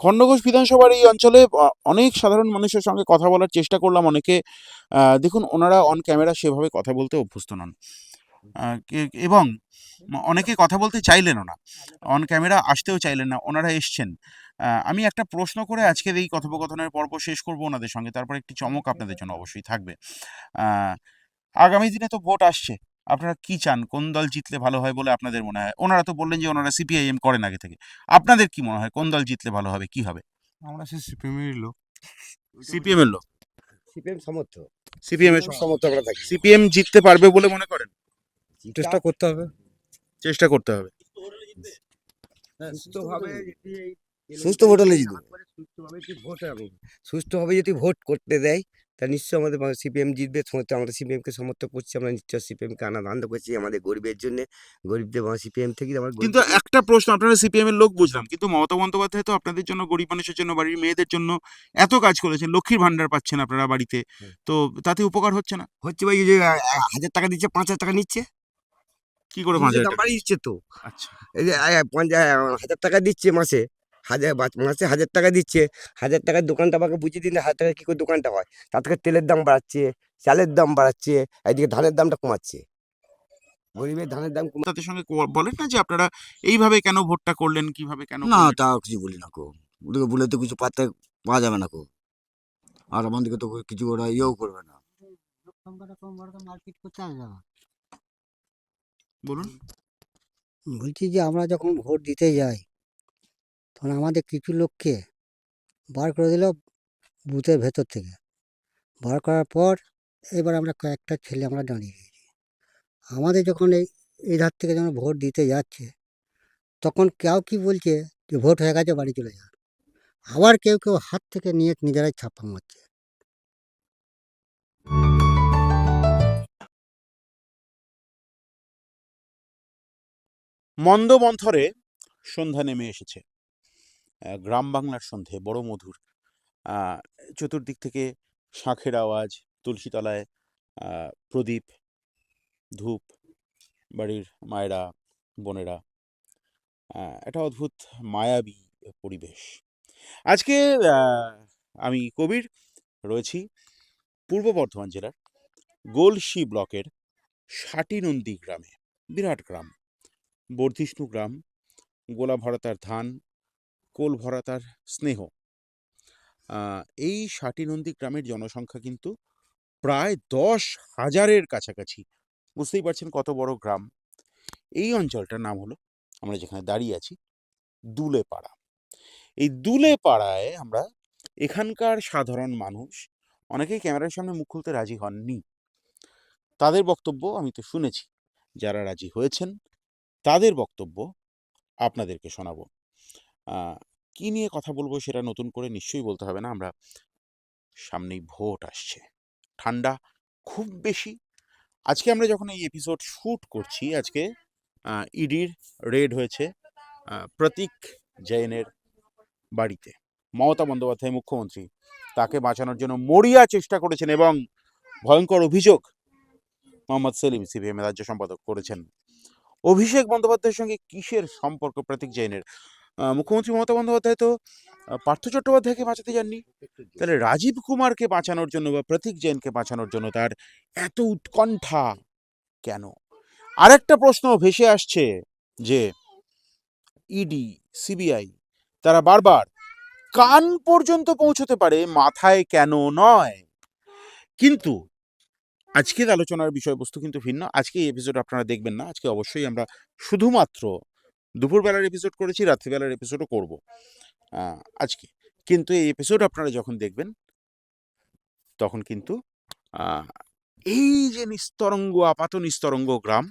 খণ্ডঘোষ বিধানসভার এই অঞ্চলে অনেক সাধারণ মানুষের সঙ্গে কথা বলার চেষ্টা করলাম অনেকে দেখুন, ওনারা অন ক্যামেরা সেভাবে কথা বলতে অভ্যস্ত নন। এবং অনেকে কথা বলতে চাইলেনও না। অন ক্যামেরা আসতেও চাইলেন না। ওনারা এসছেন। আমি একটা প্রশ্ন করে আজকের এই কথোপকথনের পর্ব শেষ করব ওনাদের সঙ্গে। তারপর একটি চমক আপনাদের জন্য অবশ্যই থাকবে। আগামী দিনে তো ভোট আসছে। আপনারা কি চান? কোন দল জিতলে ভালো হয় বলে আপনাদের মনে হয়? ওনারা তো বললেন যে ওনারা সিপিআইএম করেন আগে থেকে। আপনাদের কি মনে হয়? কোন দল জিতলে ভালো হবে? কি হবে? আমরা সেই সিপিএমেরই লোক সিপিএম এর লোক। সিপিএম সমর্থ সিপিএম এর সমর্থ আমরা থাকি সিপিএম জিততে পারবে বলে মনে করেন? চেষ্টা করতে হবে চেষ্টা করতে হবে। সুস্থভাবে সুস্থ ভোট হলে জিতবো সুস্থভাবে যদি ভোট হবে সুস্থভাবে যদি ভোট করতে দেয় তা নিশ্চয়ই আমাদের সিপিএম জিতবে আমরা সিপিএমকে সমর্থন করছি আমরা নিশ্চয় সিপিএমকে আনন্দ করছি আমাদের গরিবের জন্য গরিবদের সিপিএম থেকে আমার কিন্তু একটা প্রশ্ন আপনারা সিপিএম এর লোক বুঝলাম। কিন্তু মমতা বন্দ্যোপাধ্যায় তো আপনাদের জন্য গরিব মানুষের জন্য বাড়ির মেয়েদের জন্য এত কাজ করেছেন। লক্ষ্মীর ভান্ডার পাচ্ছেন আপনারা বাড়িতে। তো তাতে উপকার হচ্ছে না? হচ্ছে ভাই যে হাজার টাকা দিচ্ছে পাঁচ হাজার টাকা নিচ্ছে কি করে পাঁচ হাজার টাকা? দিচ্ছে তো আচ্ছা। এই যে হাজার টাকা দিচ্ছে মাসে হাজার মাসে হাজার টাকা দিচ্ছে। হাজার টাকার দোকানটা আমাকে বুঝিয়ে দিন হাজার টাকা কী করে দোকানটা হয়। তার থেকে তেলের দাম বাড়াচ্ছে চালের দাম বাড়াচ্ছে এদিকে ধানের দামটা কমাচ্ছে। গরিবের ধানের দাম কমা তাদের সঙ্গে বলেন না যে আপনারা এইভাবে কেন ভোটটা করলেন কীভাবে কেন না? তা কিছু বলি না কো। ওদেরকে বলে তো কিছু পাত্তা পাওয়া যাবে না কো। আর আমাদেরকে তো কিছু ওরা ইয়েও করবে না। বলুন। বলছি যে আমরা যখন ভোট দিতে যাই তখন আমাদের কিছু লোককে বার করে দিল বুথের ভেতর থেকে। বার করার পর এবার আমরা কয়েকটা ছেলে আমরা দাঁড়িয়ে গেছি। আমাদের যখন এই এই ধার থেকে যখন ভোট দিতে যাচ্ছে, তখন কেউ কি বলছে যে ভোট হয়ে গেছে, বাড়ি চলে যা আবার কেউ কেউ হাত থেকে নিয়ে নিজেরাই ছাপ্পা মারছে। মন্দ মন্থরে সন্ধ্যা নেমে এসেছে। গ্রাম বাংলার সন্ধে, বড় মধুর। চতুর্দিক থেকে শাঁখের আওয়াজ তুলসীতলায় প্রদীপ, ধূপ, বাড়ির মায়েরা, বোনেরা। একটা অদ্ভুত মায়াবী পরিবেশ। আজকে আমি কবির, রয়েছি পূর্ব বর্ধমান জেলার গোলসি ব্লকের ষাটিনন্দী গ্রামে। বিরাট গ্রাম। বর্ধিষ্ণু গ্রাম গোলা ভরা তার ধান কোল ভরা তার স্নেহ এই ষাটিনন্দী গ্রামের জনসংখ্যা কিন্তু প্রায় দশ হাজারের কাছাকাছি। বুঝতেই পারছেন কত বড় গ্রাম। এই অঞ্চলটার নাম হলো, আমরা যেখানে দাঁড়িয়ে আছি দুলে পাড়া এই দুলে পাড়ায় আমরা এখানকার সাধারণ মানুষ, অনেকেই ক্যামেরার সামনে মুখ খুলতে রাজি হননি। তাদের বক্তব্য আমি তো শুনেছি, যারা রাজি হয়েছেন, তাদের বক্তব্য আপনাদেরকে শোনাবো। কি নিয়ে কথা বলব সেটা নতুন করে নিশ্চয়ই বলতে হবে না। আমরা সামনেই ভোট আসছে। ঠান্ডা খুব বেশি। আজকে আমরা যখন এই এপিসোড শ্যুট করছি, আজকে ইডির রেড হয়েছে প্রতীক জৈনের বাড়িতে। মমতা বন্দ্যোপাধ্যায় মুখ্যমন্ত্রী। তাকে বাঁচানোর জন্য মরিয়া চেষ্টা করেছেন এবং ভয়ঙ্কর অভিযোগ মোহাম্মদ সেলিম সিপিএম রাজ্য সম্পাদক করেছেন। অভিষেক বন্দ্যোপাধ্যায়ের সঙ্গে কিসের সম্পর্ক প্রতীক জৈনের? মুখ্যমন্ত্রী মমতা বন্দ্যোপাধ্যায় তো পার্থ চট্টোপাধ্যায়কে বাঁচাতে যাননি। তাহলে রাজীব কুমারকে বাঁচানোর জন্য বা প্রতীক জৈনকে বাঁচানোর জন্য তার এত উৎকণ্ঠা কেন? আরেকটা প্রশ্ন ভেসে আসছে যে ইডি সিবিআই তারা বারবার কান পর্যন্ত পৌঁছতে পারে, মাথায় কেন নয়? কিন্তু আজকের আলোচনার বিষয়বস্তু কিন্তু ভিন্ন। আজকে এই এপিসোড আপনারা দেখবেন না। আজকে অবশ্যই আমরা শুধুমাত্র দুপুরবেলার এপিসোড করেছি, রাত্রিবেলার এপিসোডও করব। আজকে। কিন্তু এই এপিসোড আপনারা যখন দেখবেন, তখন কিন্তু এই যে নিস্তরঙ্গ, আপাত নিস্তরঙ্গ গ্রাম,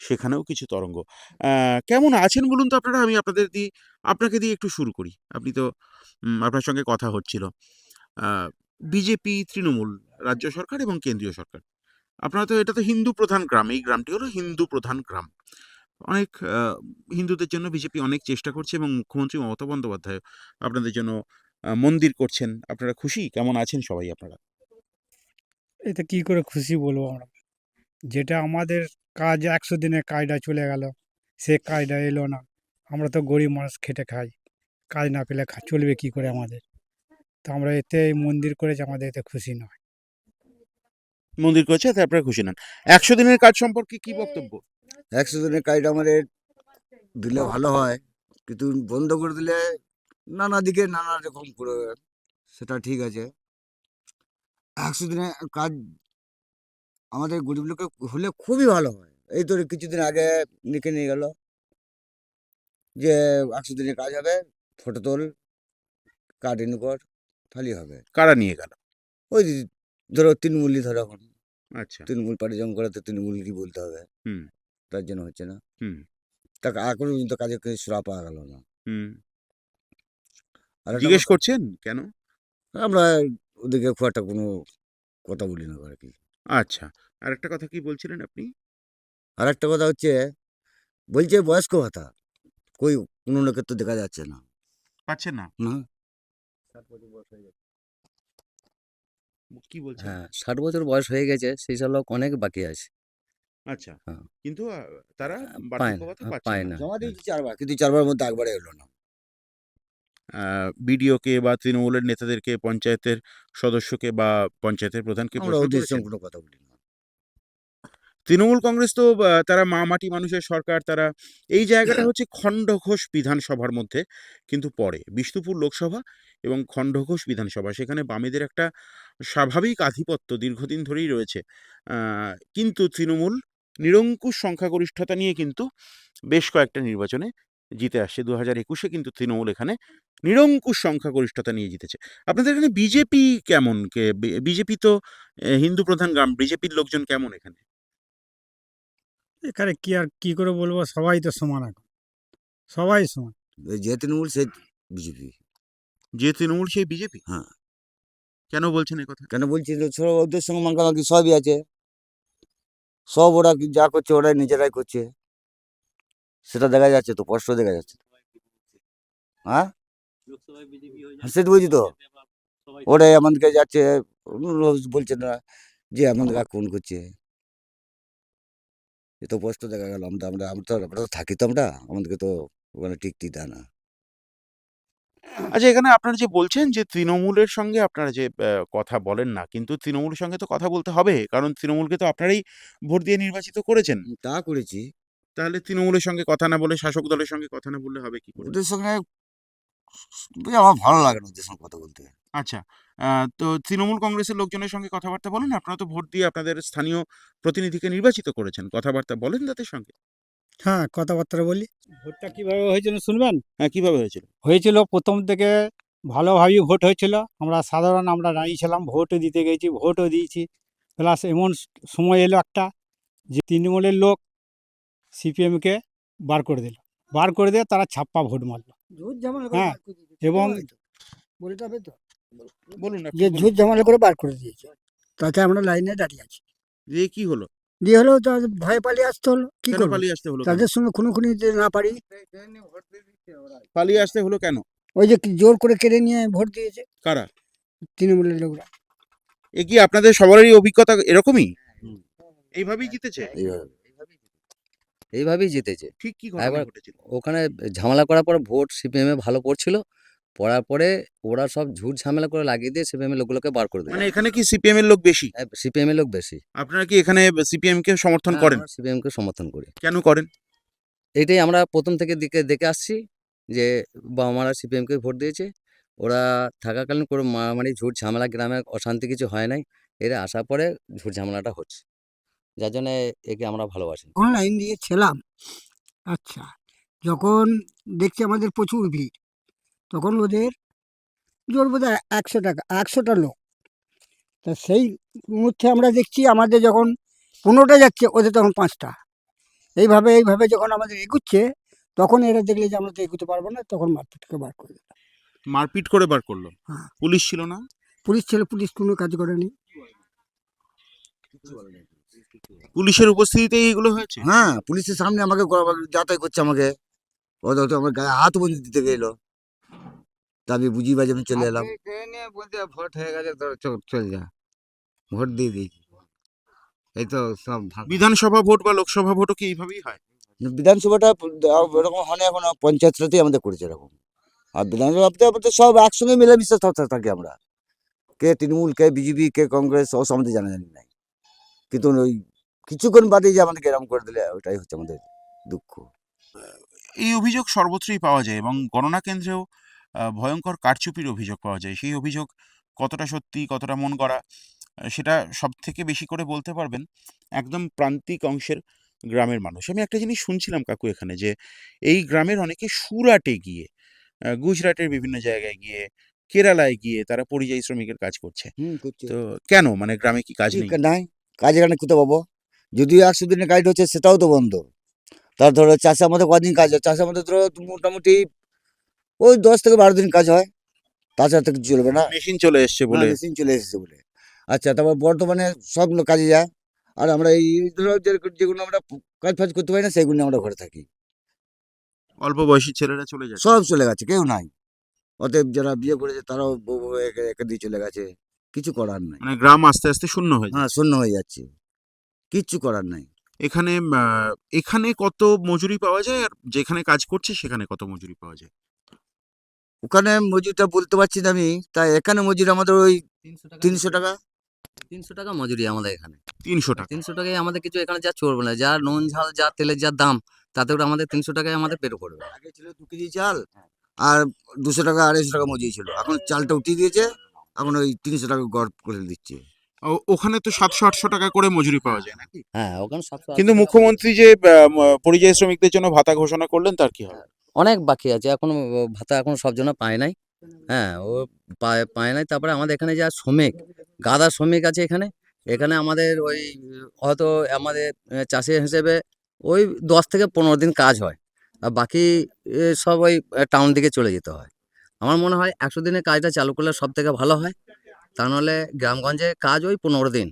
সেখানেও কিছু তরঙ্গ। কেমন আছেন বলুন তো আপনারা? আমি আপনাদের দিয়ে, আপনাকে দিয়ে একটু শুরু করি। আপনি তো আপনার সঙ্গে কথা হচ্ছিল। বিজেপি, তৃণমূল, রাজ্য সরকার এবং কেন্দ্রীয় সরকার। আপনারা তো, এটা তো হিন্দু প্রধান গ্রাম। এই গ্রামটি হলো হিন্দু প্রধান গ্রাম। অনেক হিন্দুদের জন্য বিজেপি অনেক চেষ্টা করছে এবং মুখ্যমন্ত্রী মমতা বন্দ্যোপাধ্যায় আপনাদের জন্য মন্দির করছেন। আপনারা খুশি? কেমন আছেন সবাই আপনারা? এতে কি করে খুশি বলব আমরা? যেটা আমাদের কাজ একশো দিনের কাজটা চলে গেল। সে কাজটা এলো না। আমরা তো গরিব মানুষ খেটে খাই। কাজ না পেলে চলবে কি করে আমাদের? তো আমরা এতে মন্দির করেছি আমাদের এতে খুশি নয়। মন্দির করেছে আপনারা খুশি নন। একশো দিনের কাজ সম্পর্কে কি বক্তব্য? একশো দিনের কাজটা আমাদের দিলে ভালো হয়। কিন্তু বন্ধ করে দিলে নানা দিকে নানা রকম করে সেটা ঠিক আছে। একশো দিনের কাজ আমাদের গরিব লোকের হলে খুবই ভালো হয়। এই তো কিছুদিন আগে লিখে নিয়ে গেল যে একশো দিনের কাজ হবে ফটো তোল কার্ড ইন কর তাহলেই হবে। কারা নিয়ে গেল? ওই ধরো তৃণমূলই ধরো এখন। আচ্ছা। তৃণমূল পার্টি জম করে তো তৃণমূল কি বলতে হবে। হুম। তার জন্য হচ্ছে না। হুম। তা এখন পর্যন্ত কাজে সুরা পাওয়া গেল না। হুম। আর জিজ্ঞেস করছেন? কেন? আমরা ওদিকে খুব একটা কোনো কথা বলি না আর কি। আচ্ছা আর একটা কথা কি বলছিলেন আপনি? আর একটা কথা হচ্ছে বলছে বয়স্ক ভাতা কই কোনো লোকের তো দেখা যাচ্ছে না। পাচ্ছেন না? না। কি বলছে হ্যাঁ ষাট বছর বয়স হয়ে গেছে সেই সব লোক অনেক বাকি আছে। আচ্ছা হ্যাঁ। কিন্তু আহ, তারা পায় না, বার্ধক্য ভাতা হ্যাঁ, পাচ্ছে পায় না না। জমা দিয়েছি চারবার কিন্তু চারবার মধ্যে একবারে এলো না বিডিওকে বা তৃণমূলের নেতাদেরকে পঞ্চায়েতের সদস্যকে বা পঞ্চায়েতের প্রধানকে আমরা প্রশ্ন ওদের করেছেন? সঙ্গে কোনো কথা বলি না তৃণমূল কংগ্রেস তো আহ, তারা মা মাটি মানুষের সরকার তারা এই জায়গাটা হচ্ছে খণ্ডঘোষ বিধানসভার মধ্যে কিন্তু পড়ে বিষ্ণুপুর লোকসভা এবং খণ্ডঘোষ বিধানসভা সেখানে বামেদের একটা স্বাভাবিক আধিপত্য দীর্ঘদিন ধরেই রয়েছে আহ, কিন্তু তৃণমূল নিরঙ্কুশ সংখ্যাগরিষ্ঠতা নিয়ে কিন্তু বেশ কয়েকটা নির্বাচনে জিতে আসছে। দু হাজার একুশে কিন্তু তৃণমূল এখানে নিরঙ্কুশ সংখ্যাগরিষ্ঠতা নিয়ে জিতেছে। আপনাদের এখানে বিজেপি কেমন? কে বিজেপি তো হিন্দু প্রধান গ্রাম বিজেপির লোকজন কেমন এখানে? এখানে কি আর কি করে বলব? সবাই তো সমান এখন। সবাই সমান। যে তৃণমূল সে বিজেপি। যে তৃণমূল সেই বিজেপি? হ্যাঁ। কেন বলছেন এই কথা? কেন বলছি ওদের সঙ্গে মাখামাখি সবই আছে। সব ওরা যা করছে ওরাই নিজেরাই করছে। সেটা দেখা যাচ্ছে তো, স্পষ্ট দেখা যাচ্ছে। হ্যাঁ? সেটা বুঝি তো? ওরাই আমাদেরকে যাচ্ছে বলছে না যে আমাদের কোন করছে। এ তো দেখা গেল, আমরা আমরা আমরা তো থাকি তো আমরা, আমাদেরকে তো ওখানে টিকতে দেয় না আচ্ছা এখানে আপনারা যে বলছেন যে তৃণমূলের সঙ্গে আপনারা যে কথা বলেন না কিন্তু তৃণমূলের সঙ্গে তো কথা বলতে হবে কারণ তৃণমূলকে তো আপনারাই ভোট দিয়ে নির্বাচিত করেছেন। তা করেছি। তাহলে তৃণমূলের সঙ্গে কথা না বলে শাসক দলের সঙ্গে কথা না বললে হবে কি করে? ওদের সঙ্গে আমার ভালো লাগে না ওদের সঙ্গে কথা বলতে। আচ্ছা আহ, তো তৃণমূল কংগ্রেসের লোকজনের সঙ্গে কথাবার্তা বলেন আপনারা তো ভোট দিয়ে আপনাদের স্থানীয় প্রতিনিধিকে নির্বাচিত করেছেন কথাবার্তা বলেন তাদের সঙ্গে। হ্যাঁ কথাবার্তা বলি। ভোটটা কীভাবে হয়েছিল শুনবেন? হ্যাঁ কীভাবে হয়েছিল? হয়েছিল প্রথম থেকে ভালোভাবেই ভোট হয়েছিল। আমরা সাধারণ আমরা দাঁড়িয়েছিলাম ভোটও দিতে গেছি ভোটও দিয়েছি। প্লাস এমন সময় এলো একটা যে তৃণমূলের লোক সিপিএমকে বার করে দিল। বার করে দিয়ে তারা ছাপ্পা ভোট মারলো। হ্যাঁ, এবং বলুন যে। ঝুট ঝামেলা করে বার করে দিয়েছে। তাতে আমরা লাইনে দাঁড়িয়ে আছি। দিয়ে কি হলো? দিয়ে হলেও তাদের ভয়ে পালিয়ে আসতে হলো। কি কেন করব? পালিয়ে আসতে হলো তাদের সঙ্গে খুনোখুনি যদি না পারি। পালিয়ে আসতে হলো কেন? ওই যে কি জোর করে কেড়ে নিয়ে ভোট দিয়েছে। কারা? তৃণমূলের লোকরা। এ কি আপনাদের সবারই অভিজ্ঞতা এরকমই? এইভাবেই জিতেছে? এইভাবে এইভাবেই জিতেছে। ঠিক কি ঘটনা একবার- ঘটেছিল? ওখানে ঝামেলা করার পর ভোট সিপিএমে ভালো পড়ছিল। পড়ার পরে ওরা সব ঝুট ঝামেলা করে লাগিয়ে দিয়ে সিপিএম এর লোকগুলোকে বার করে দেয়। মানে এখানে কি সিপিএম এর লোক বেশি? সিপিএম এর লোক বেশি। আপনারা কি এখানে সিপিএম কে সমর্থন হ্যাঁ, করেন সিপিএম কে সমর্থন করি। কেন করেন? এটাই আমরা প্রথম থেকে দিকে দেখে আসছি যে বাবা মারা সিপিএম কে ভোট দিয়েছে। ওরা থাকাকালীন কোনো মারামারি ঝুট ঝামেলা গ্রামে অশান্তি কিছু হয় নাই। এরা আসার পরে ঝুট ঝামেলাটা হচ্ছে। যার জন্য একে আমরা ভালোবাসি। যখন দিয়ে দিয়েছিলাম আচ্ছা যখন দেখছি আমাদের প্রচুর ভিড় তখন ওদের জোর বোধ হয় একশো টাকা একশোটা লোক। তা সেই মুহূর্তে আমরা দেখছি আমাদের যখন পনেরোটা যাচ্ছে ওদের তখন পাঁচটা। এইভাবে এইভাবে যখন আমাদের এগুচ্ছে তখন এরা দেখলে যে আমরা তো এগুতে পারব না তখন মারপিটকে বার করে দিল মারপিট করে বার করল? হ্যাঁ। পুলিশ ছিল না? পুলিশ ছিল পুলিশ কোনো কাজ করেনি। পুলিশের উপস্থিতিতে এইগুলো হয়েছে? হ্যাঁ পুলিশের সামনে আমাকে যাতায়াত করছে আমাকে। ও তো তো আমার গায়ে হাত বন্ধু দিতে গেলো। তা আমি বুঝি বাজে আমি চলে এলাম। বলতে ভোট হয়ে গেছে তো চল যা। ভোট দিয়ে দিয়েছি। এই তো সব বিধানসভা ভোট বা লোকসভা ভোটও কি এইভাবেই হয়? বিধানসভাটা এরকম হয় না এখন পঞ্চায়েতটাতেই আমাদের করেছে এরকম। আর বিধানসভা ভাবতে সব একসঙ্গে মিলেমিশে থাকি আমরা। কে তৃণমূল কে বিজেপি কে কংগ্রেস ও সম্বন্ধে জানা জানি নাই। কিন্তু ওই কিছুক্ষণ বাদে যে আমাদেরকে এরম করে দিলে ওটাই হচ্ছে আমাদের দুঃখ। এই অভিযোগ সর্বত্রই পাওয়া যায় এবং গণনা কেন্দ্রেও ভয়ঙ্কর কারচুপির অভিযোগ পাওয়া যায়। সেই অভিযোগ কতটা সত্যি কতটা মন করা সেটা সব থেকে বেশি করে বলতে পারবেন একদম প্রান্তিক অংশের গ্রামের মানুষ। আমি একটা জিনিস শুনছিলাম কাকু এখানে যে এই গ্রামের অনেকে সুরাটে গিয়ে গুজরাটের বিভিন্ন জায়গায় গিয়ে কেরালায় গিয়ে তারা পরিযায়ী শ্রমিকের কাজ করছে। তো কেন? মানে গ্রামে কি কাজ নেই? নাই। কাজ এখানে কোথাও পাবো? যদিও একশো দিনের কাজ হচ্ছে সেটাও তো বন্ধ। তার ধরো চাষের মধ্যে কদিন কাজ হয় চাষের মধ্যে ধরো মোটামুটি ওই দশ থেকে বারো দিন কাজ হয়। তাছাড়া তো কিছু চলবে না। মেশিন চলে এসছে বলে। মেশিন চলে এসেছে বলে। আচ্ছা তারপর বর্তমানে সবগুলো কাজে যায় আর আমরা এই ধরো যেগুলো আমরা কাজ ফাজ করতে পারি না সেগুলো আমরা ঘরে থাকি। অল্প বয়সী ছেলেরা চলে যায় সব চলে গেছে কেউ নাই। অতএব যারা বিয়ে করেছে তারাও বউ একে দিয়ে চলে গেছে। কিছু করার নাই। মানে গ্রাম আস্তে আস্তে শূন্য হয়ে হ্যাঁ শূন্য হয়ে যাচ্ছে। কিচ্ছু করার নাই। এখানে এখানে কত মজুরি পাওয়া যায়? আর যেখানে কাজ করছে সেখানে কত মজুরি পাওয়া যায়? ওখানে মজুরিটা বলতে পারছি না আমি। তাই এখানে মজুরি আমাদের ওই তিনশো টাকা তিনশো টাকা? তিনশো টাকা মজুরি আমাদের এখানে। তিনশো টাকা? তিনশো টাকায় আমাদের কিছু এখানে যা চলবে না যা নুন ঝাল যা তেলের যা দাম তাতে করে আমাদের তিনশো টাকায় আমাদের পেট করবে আগে ছিল দু কেজি চাল আর দুশো টাকা আড়াইশো টাকা মজুরি ছিল। এখন চালটা উঠিয়ে দিয়েছে এখন ওই তিনশো টাকা গড় করে দিচ্ছে। ও- ওখানে তো সাতশো আটশো টাকা করে মজুরি পাওয়া যায় নাকি? হ্যাঁ ওখানে কিন্তু মুখ্যমন্ত্রী যে পরিযায়ী শ্রমিকদের জন্য ভাতা ঘোষণা করলেন তার কি হবে? অনেক বাকি আছে। এখনও ভাতা এখনও সব জন্য পায় নাই। হ্যাঁ ও পায় পায় নাই। তারপরে আমাদের এখানে যা শ্রমিক, গাদা শ্রমিক আছে এখানে। এখানে আমাদের ওই, হয়তো আমাদের চাষি হিসেবে ওই দশ থেকে পনেরো দিন কাজ হয়। আর বাকি সব ওই টাউন দিকে চলে যেতে হয়। আমার মনে হয় একশো দিনের কাজটা চালু করলে সব থেকে ভালো হয়। তা নাহলে গ্রামগঞ্জে কাজ ওই পনেরো দিন।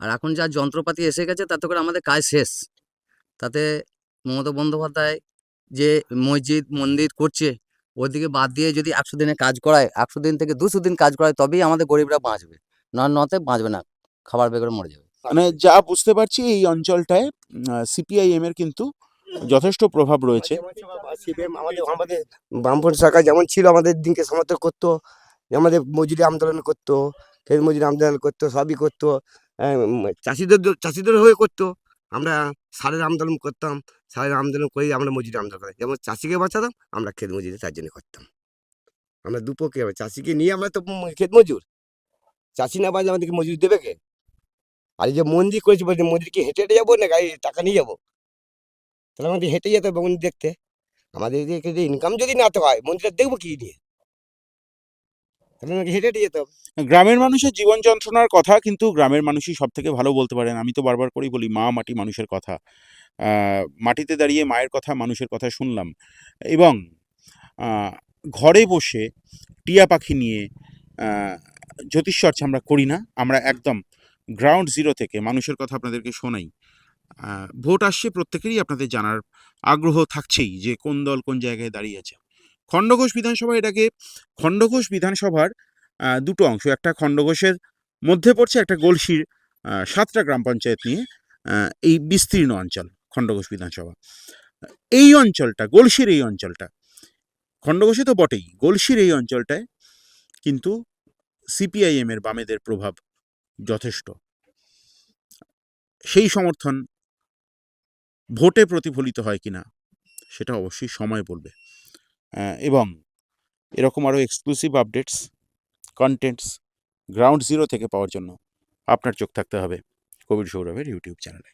আর এখন যা যন্ত্রপাতি এসে গেছে, তাতে করে আমাদের কাজ শেষ। তাতে মমতা বন্দ্যোপাধ্যায় যে মসজিদ মন্দির করছে ওদিকে বাদ দিয়ে যদি একশো দিনে কাজ করায় একশো দিন থেকে দুশো দিন কাজ করায় তবেই আমাদের গরিবরা বাঁচবে। না নতে বাঁচবে না খাবার বেগরে মরে যাবে। মানে যা বুঝতে পারছি এই অঞ্চলটায় সিপিআইএম এর কিন্তু যথেষ্ট প্রভাব রয়েছে। আমাদের আমাদের বামফ্রন্ট সরকার যেমন ছিল আমাদের দিনকে সমর্থন করতো আমাদের মজুরি আন্দোলন করতো ফের মজুরি আন্দোলন করতো সবই করতো চাষিদের চাষিদের হয়ে করতো। আমরা সারের আন্দোলন করতাম সারের আন্দোলন করেই আমরা মজুরি আন্দোলন করি যেমন চাষিকে বাঁচাতাম, আমরা ক্ষেত মজুরি তার জন্য করতাম। আমরা দুপক্ষে চাষিকে নিয়ে আমরা তো ক্ষেত মজুর। চাষি না বাঁচলে আমাদেরকে মজুরি দেবে কে? আর যে মন্দির করেছি বলছি মন্দির কি হেঁটে হেঁটে যাব না গাড়ি টাকা নিয়ে যাব? তাহলে আমাদের হেঁটে যেতে হবে মন্দির দেখতে। আমাদের ইনকাম যদি না তো হয়, মন্দিরটা দেখব কি নিয়ে? হেঁটে হেঁটে গ্রামের মানুষের জীবন যন্ত্রণার কথা কিন্তু গ্রামের মানুষই সব থেকে ভালো বলতে পারেন। আমি তো বারবার করেই বলি, মা মাটি মানুষের কথা। মাটিতে দাঁড়িয়ে মায়ের কথা, মানুষের কথা শুনলাম। এবং ঘরে বসে টিয়া পাখি নিয়ে জ্যোতিষচর্চা আমরা করি না। আমরা একদম গ্রাউন্ড জিরো থেকে মানুষের কথা আপনাদেরকে শোনাই। ভোট আসছে প্রত্যেকেরই আপনাদের জানার আগ্রহ থাকছেই যে কোন দল কোন জায়গায় দাঁড়িয়ে আছে। খণ্ডঘোষ বিধানসভা এটাকে খণ্ডঘোষ বিধানসভার দুটো অংশ, একটা খণ্ডঘোষের মধ্যে পড়ছে, একটা গলসির সাতটা গ্রাম পঞ্চায়েত নিয়ে এই বিস্তীর্ণ অঞ্চল, খণ্ডঘোষ বিধানসভা। এই অঞ্চলটা গলসির এই অঞ্চলটা, খণ্ডঘোষে তো বটেই গলসির এই অঞ্চলটায় কিন্তু সিপিআইএম এর বামেদের প্রভাব যথেষ্ট। সেই সমর্থন ভোটে প্রতিফলিত হয় কিনা, সেটা অবশ্যই সময় বলবে। এবং এরকম আরও exclusive updates contents ground zero থেকে পাওয়ার জন্য আপনার চোখ থাকতে হবে কোভিড সৌরভের ইউটিউব চ্যানেলে